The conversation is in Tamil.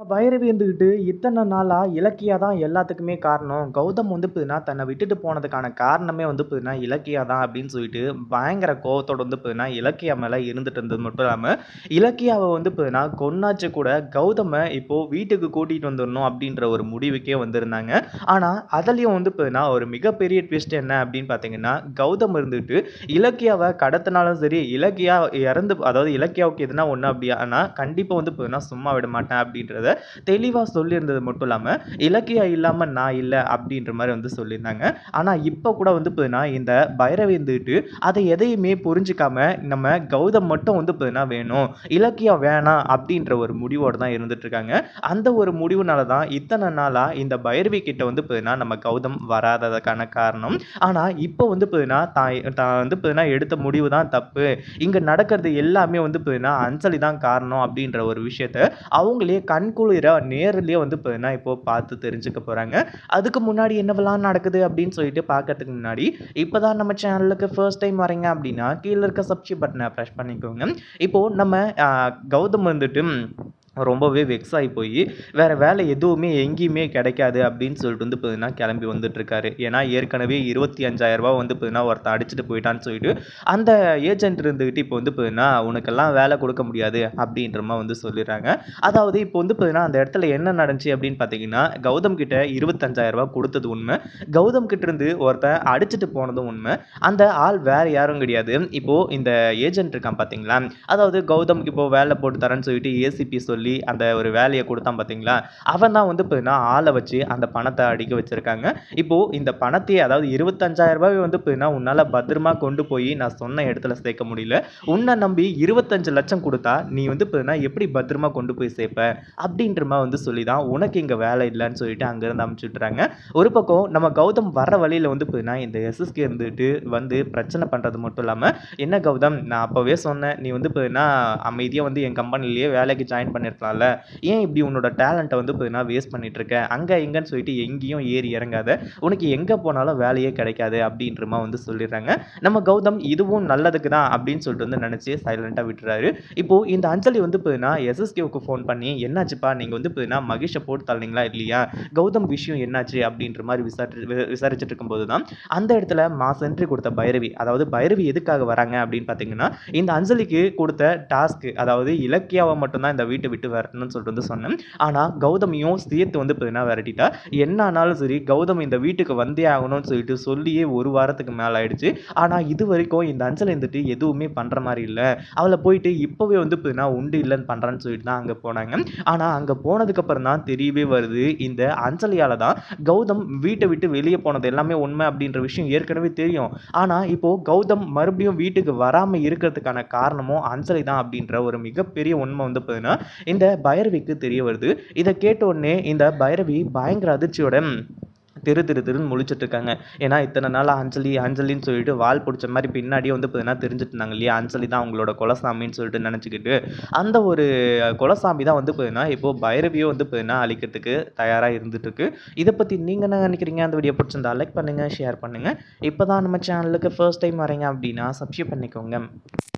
பைரவி இருந்துக்கிட்டு இத்தனை நாளாக இலக்கியா தான் எல்லாத்துக்குமே காரணம். கௌதம் வந்து பார்த்தீங்கன்னா தன்னை விட்டுட்டு போனதுக்கான காரணமே வந்து பார்த்தீங்கன்னா இலக்கியா தான் அப்படின்னு சொல்லிட்டு பயங்கர கோவத்தோட வந்து பார்த்தீங்கன்னா இலக்கியா மேலே இருந்துட்டு இருந்தது மட்டும் இல்லாமல் இலக்கியாவை வந்து பார்த்தீங்கன்னா கொன்னாச்சு கூட கௌதமை இப்போது வீட்டுக்கு கூட்டிகிட்டு வந்துடணும் அப்படின்ற ஒரு முடிவுக்கே வந்திருந்தாங்க. ஆனால் அதுலேயும் வந்து பார்த்தீங்கன்னா ஒரு மிகப்பெரிய ட்விஸ்ட் என்ன அப்படின்னு பார்த்தீங்கன்னா கௌதம் இருந்துட்டு இலக்கியாவை கடத்தினாலும் சரி இலக்கியா இறந்து அதாவது இலக்கியாவுக்கு எதுனா ஒன்று அப்படியானா கண்டிப்பாக வந்து பார்த்தீங்கன்னா சும்மா விட மாட்டேன் அப்படின்றத தெளிவாக சொல்லியிருந்தது மட்டும் இல்லாமல் இலக்கியம் இல்லாமல் நான் இல்லை அப்படின்ற மாதிரி வந்து சொல்லியிருந்தாங்க. ஆனால் இப்போ கூட வந்து பார்த்தீங்கன்னா இந்த பைரவி இருந்துட்டு அதை எதையுமே புரிஞ்சிக்காம நம்ம கௌதம் மட்டும் வந்து பார்த்தீங்கன்னா வேணும். இலக்கியம் வேணாம் அப்படின்ற ஒரு முடிவோடு தான் இருந்துட்டு இருக்காங்க. அந்த ஒரு முடிவுனால தான் இத்தனை நாளாக இந்த பைரவி கிட்ட வந்து பார்த்தீங்கன்னா நம்ம கௌதம் வராததுக்கான காரணம். ஆனால் இப்போ வந்து பார்த்தீங்கன்னா தான் தான் வந்து பார்த்தீங்கன்னா எடுத்த முடிவு தான் தப்பு. இங்கே நடக்கிறது எல்லாமே வந்து பார்த்தீங்கன்னா அஞ்சலி தான் காரணம் அப்படின்ற ஒரு விஷயத்த அவங்களே கண் கண்குளிர நேரிலேயே வந்து பார்த்தீங்கன்னா இப்போ பார்த்து தெரிஞ்சுக்க போகிறாங்க அதுக்கு முன்னாடி என்னவெல்லாம் நடக்குது அப்படின்னு சொல்லிட்டு பார்க்கறதுக்கு முன்னாடி இப்போ தான் நம்ம சேனலுக்கு ஃபர்ஸ்ட் டைம் வரீங்க அப்படின்னா கீழே இருக்க சப்ஸ்கிரைப் பட்டனை ப்ரெஷ் பண்ணிக்கோங்க. இப்போது நம்ம கௌதம் வந்துட்டு ரொம்பவே வெக்ஸ் ஆகி போய் வேறு வேலை எதுவுமே எங்கேயுமே கிடைக்காது அப்படின்னு சொல்லிட்டு வந்து பார்த்தீங்கன்னா கிளம்பி வந்துட்டுருக்காரு. ஏன்னா ஏற்கனவே இருபத்தி அஞ்சாயிரரூபா வந்து பார்த்தீங்கன்னா ஒருத்தன் அடிச்சுட்டு போயிட்டான்னு சொல்லிட்டு அந்த ஏஜென்ட் இருந்துக்கிட்டு இப்போ வந்து பார்த்தீங்கன்னா உனக்கெல்லாம் வேலை கொடுக்க முடியாது அப்படின்ற மாதிரி வந்து சொல்லிடுறாங்க. அதாவது இப்போ வந்து பார்த்தீங்கன்னா அந்த இடத்துல என்ன நடந்துச்சு அப்படின்னு பார்த்தீங்கன்னா கௌதம் கிட்ட இருபத்தஞ்சாயிரரூபா கொடுத்தது உண்மை. கௌதம் கிட்ட இருந்து ஒருத்தன் அடிச்சுட்டு போனதும் உண்மை. அந்த ஆள் வேறு யாரும் கிடையாது. இப்போது இந்த ஏஜென்ட் இருக்கான் பார்த்தீங்களா அதாவது கௌதம்க்கு இப்போ வேலை போட்டு தரேன்னு சொல்லிட்டு ஏசிபி சொல்லி அந்த ஒரு வேலையை கொடுத்தான் பார்த்தீங்களா? அவன் தான் வந்து பார்த்தீங்கன்னா ஆளை வச்சு அந்த பணத்தை அடிக்க வச்சிருக்காங்க. இப்போது இந்த பணத்தையே அதாவது இருபத்தஞ்சாயிரம் ரூபாய் வந்து பார்த்தீங்கன்னா உன்னால் பத்திரமா கொண்டு போய் நான் சொன்ன இடத்துல சேர்க்க முடியல. உன்னை நம்பி இருபத்தஞ்சு லட்சம் கொடுத்தா நீ வந்து பார்த்தீங்கன்னா எப்படி பத்திரமா கொண்டு போய் சேர்ப்ப? அப்படின்ற மாதிரி வந்து சொல்லி தான் உனக்கு இங்கே வேலை இல்லைன்னு சொல்லிட்டு அங்கேருந்து அமுச்சு ஒரு பக்கம் நம்ம கௌதம் வர வழியில் வந்து பார்த்தீங்கன்னா இந்த எஸ்எஸ்கே இருந்துட்டு வந்து பிரச்சனை பண்ணுறது மட்டும் இல்லாமல் என்ன கௌதம் நான் அப்போவே சொன்னேன் நீ வந்து பார்த்தீங்கன்னா அமைதியாக வந்து என் கம்பெனிலேயே வேலைக்கு ஜாயின் பண்ணியிருக்கலாம்ல. ஏன் இப்படி உன்னோட டேலண்ட்டை வந்து பார்த்தீங்கன்னா வேஸ்ட் பண்ணிட்டு இருக்கேன் அங்கே எங்கன்னு சொல்லிட்டு எங்கேயும் ஏறி இறங்காத. உனக்கு எங்கே போனாலும் வேலையே கிடைக்காது அப்படின்றமா வந்து சொல்லிடுறாங்க. நம்ம கௌதம் இதுவும் நல்லதுக்கு தான் அப்படின்னு சொல்லிட்டு வந்து நினச்சி சைலண்ட்டாக விட்டுறாரு. இப்போது இந்த அஞ்சலி வந்து பார்த்தீங்கன்னா எஸ்எஸ்கேவுக்கு ஃபோன் பண்ணி என்னாச்சுப்பா? நீங்கள் வந்து பார்த்தீங்கன்னா மகேஷை போட்டு தள்ளிங்களா இல்லையா? கௌதம் விஷயம் என்னாச்சு? அப்படின்ற மாதிரி விசாரி விசாரிச்சுட்டு இருக்கும்போது தான் அந்த இடத்துல மாஸ் என்ட்ரி கொடுத்த பைரவி அதாவது பைரவி எதுக்காக வராங்க அப்படின்னு பார்த்தீங்கன்னா இந்த அஞ்சலிக்கு கொடுத்த டாஸ்க்கு அதாவது இலக்கியாவை மட்டும்தான் இந்த வீட்டை விட்டு வரணும்னு சொல்லிட்டு வந்து சொன்னேன். ஆனால் கௌதமையும் சேர்த்து வந்து பார்த்தீங்கன்னா விரட்டிட்டா? என்ன ஆனாலும் சரி கௌதம் இந்த வீட்டுக்கு வந்தே ஆகணும்னு சொல்லிட்டு சொல்லியே ஒரு வாரத்துக்கு மேலே ஆயிடுச்சு. ஆனால் இது வரைக்கும் இந்த அஞ்சல் இருந்துட்டு எதுவுமே பண்ணுற மாதிரி இல்லை. அவளை போயிட்டு இப்போவே வந்து பார்த்தீங்கன்னா உண்டு இல்லைன்னு பண்ணுறான்னு சொல்லிட்டு தான் அங்கே போனாங்க. ஆனால் அங்கே போனதுக்கப்புறம் தான் தெரியவே வருது இந்த அஞ்சலியால் தான் கௌதம் வீட்டை விட்டு வெளியே போனது எல்லாமே உண்மை அப்படின்ற விஷயம் ஏற்கனவே தெரியும். ஆனால் இப்போது கௌதம் மறுபடியும் வீட்டுக்கு வராமல் இருக்கிறதுக்கான காரணமும் அஞ்சலி தான் அப்படின்ற ஒரு மிகப்பெரிய உண்மை வந்து பார்த்தீங்கன்னா இந்த பைரவிக்கு தெரிய வருது. இதை கேட்ட உடனே இந்த பைரவி பயங்கர அதிர்ச்சியோட திரு திரு திருன்னு முழிச்சிட்டு இருக்காங்க. ஏன்னா இத்தனை நாள் அஞ்சலி அஞ்சலின்னு சொல்லிட்டு வால் பிடிச்ச மாதிரி பின்னாடியே வந்து பார்த்தீங்கன்னா தெரிஞ்சுட்டு இருந்தாங்க இல்லையா? அஞ்சலி தான் அவங்களோட குலசாமின்னு சொல்லிட்டு நினச்சிக்கிட்டு. அந்த ஒரு குலசாமி தான் வந்து பார்த்தீங்கன்னா இப்போது பைரவியோ வந்து பார்த்தீங்கன்னா அழிக்கிறதுக்கு தயாராக இருந்துட்டு இருக்கு இதை பற்றி நீங்கள் என்ன நினைக்கிறீங்க? அந்த வீடியோ பிடிச்சிருந்தா லைக் பண்ணுங்கள் ஷேர் பண்ணுங்கள் இப்போ தான் நம்ம சேனலுக்கு ஃபர்ஸ்ட் டைம் வரீங்க அப்படின்னா சப்ஸ்கிரைப் பண்ணிக்கோங்க.